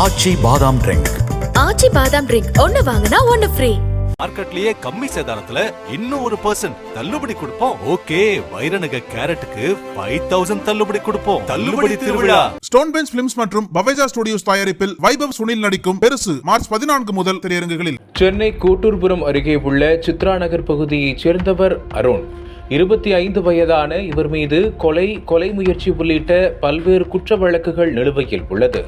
ஆச்சி பாதாம் ட்ரிங்க் ஆச்சி பாதாம் ட்ரிங்க் ஒன்னு வாங்கினா ஒன்னு ஃப்ரீ மார்க்கெட்லயே கம்மி சேதாரத்துல இன்னும் ஒரு பர்சன்ட் தள்ளுபடி கொடுப்போம். ஓகே வைரநக கேரட்டுக்கு ஃபைவ் தௌசண்ட் தள்ளுபடி கொடுப்போம். தள்ளுபடி திருவிழா. ஸ்டோன் பெஞ்ச் பிலிம்ஸ் மற்றும் பவேஜா ஸ்டுடியோஸ் தயாரிப்பில் வைபவ் சுனில் நடிக்கும் பெருசு மார்ச் பதினான்கு முதல் திரையரங்குகளில். சென்னை கோட்டூர்புரம் அருகே உள்ள சித்ரா நகர் பகுதியைச் சேர்ந்தவர் அருண். இருபத்தி ஐந்து வயதான இவர் மீது கொலை கொலை முயற்சி உள்ளிட்ட பல்வேறு குற்ற வழக்குகள் நிலுவையில் உள்ளது.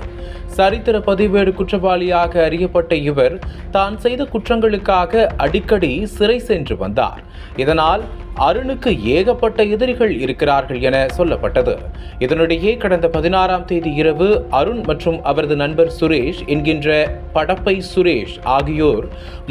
சரித்திர பதிவேடு குற்றவாளியாக அறியப்பட்ட இவர் தான் செய்த குற்றங்களுக்காக அடிக்கடி சிறை சென்று வந்தார். இதனால் அருணுக்கு ஏகப்பட்ட எதிரிகள் இருக்கிறார்கள் என சொல்லப்பட்டது. இதனிடையே கடந்த பதினாறாம் தேதி இரவு அருண் மற்றும் அவரது நண்பர் சுரேஷ் என்கின்ற படப்பை சுரேஷ் ஆகியோர்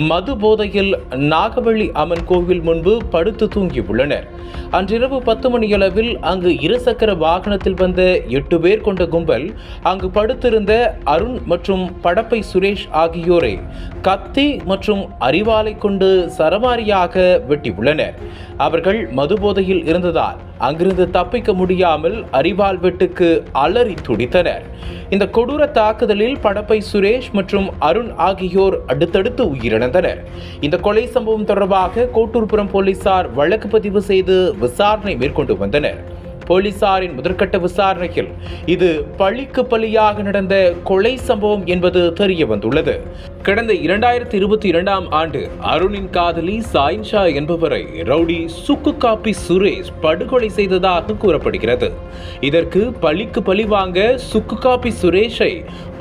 மது போதையில் நாகவள்ளி அம்மன் கோவில் முன்பு படுத்து தூங்கியுள்ளனர் அன்றிரவு பத்து மணியளவில் அங்கு இருசக்கர வாகனத்தில் வந்த எட்டு பேர் கொண்ட கும்பல் அங்கு படுத்திருந்த அருண் மற்றும் படப்பை சுரேஷ் ஆகியோரை கத்தி மற்றும் அறிவாலை கொண்டு சரமாரியாக வெட்டியுள்ளனர். அவர்கள் மதுபோதையில் இருந்ததால் அங்கிருந்து தப்பிக்க முடியாமல் அரிவாள் வெட்டுக்கு அலறி துடித்தனர். இந்த கொடூர தாக்குதலில் படப்பை சுரேஷ் மற்றும் அருண் ஆகியோர் அடுத்தடுத்து உயிரிழந்தனர். இந்த கொலை சம்பவம் தொடர்பாக கோட்டூர்புரம் போலீசார் வழக்கு பதிவு செய்து விசாரணை மேற்கொண்டு வந்தனர். போலீசாரின் முதற்கட்ட விசாரணையில் இது பழிக்கு பலியாக நடந்த கொலை சம்பவம் என்பது தெரிய வந்துள்ளது. கடந்த இரண்டாயிரத்தி இருபத்தி இரண்டாம் ஆண்டு அருணின் காதலி சாயின்ஷா என்பவரை ரவுடி சுக்கு காப்பி சுரேஷ் படுகொலை செய்ததாக கூறப்படுகிறது. இதற்கு பழிக்கு பழி வாங்க சுக்கு காப்பி சுரேஷை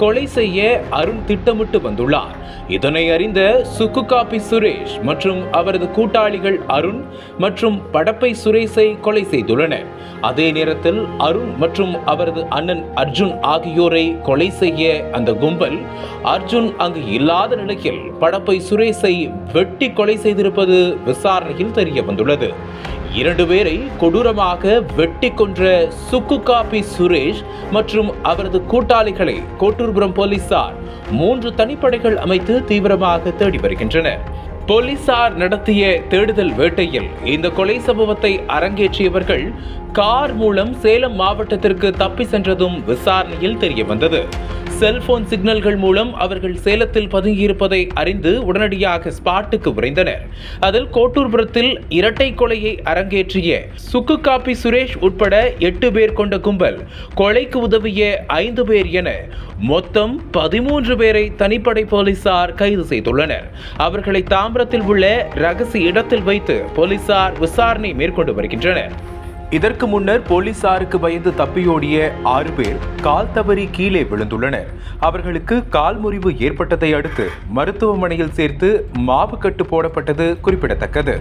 கொலை செய்ய அருண் திட்டமிட்டு வந்துள்ளார். இதனை அறிந்த சுக்கு காபி சுரேஷ் மற்றும் அவரது கூட்டாளிகள் அருண் மற்றும் படப்பை சுரேஷை கொலை செய்துள்ளனர். அதே நேரத்தில் அருண் மற்றும் அவரது அண்ணன் அர்ஜுன் ஆகியோரை கொலை செய்ய அந்த கும்பல் அர்ஜுன் அங்கு இல்லாத நிலையில் படப்பை சுரேஷை வெட்டி கொலை செய்திருப்பது விசாரணையில் தெரிய வந்துள்ளது. இரண்டு பேரை கொடூரமாக வெட்டி கொன்ற சுக்கு காபி சுரேஷ் மற்றும் அவரது கூட்டாளிகளை கோட்டூர்புரம் போலீசார் மூன்று தனிப்படைகள் அமைத்து தீவிரமாக தேடி வருகின்றனர் போலீசார் நடத்திய தேடுதல் வேட்டையில் இந்த கொலை சம்பவத்தை அரங்கேற்றியவர்கள் கார் மூலம் சேலம் மாவட்டத்திற்கு தப்பி சென்றதும் விசாரணையில் தெரிய வந்தது செல்போன் சிக்னல்கள் மூலம் அவர்கள் சேலத்தில் பதுங்கியிருப்பதை அறிந்து உடனடியாக ஸ்பாட்டுக்கு விரைந்தனர். அதில் கோட்டூர்புரத்தில் இரட்டை கொலையை அரங்கேற்றிய சுக்கு காப்பி சுரேஷ் உட்பட எட்டு பேர் கொண்ட கும்பல் கொலைக்கு உதவிய ஐந்து பேர் என மொத்தம் பதிமூன்று பேரை தனிப்படை போலீசார் கைது செய்துள்ளனர். அவர்களை தாம்பரத்தில் உள்ள ரகசிய இடத்தில் வைத்து போலீசார் விசாரணை மேற்கொண்டு வருகின்றனர். இதற்கு முன்னர் போலீசாருக்கு பயந்து தப்பியோடிய ஆறு பேர் கால் தவறி கீழே விழுந்துள்ளனர். அவர்களுக்கு கால் முறிவு ஏற்பட்டதை அடுத்து மருத்துவமனையில் சேர்த்து மாவு கட்டு போடப்பட்டது குறிப்பிடத்தக்கது.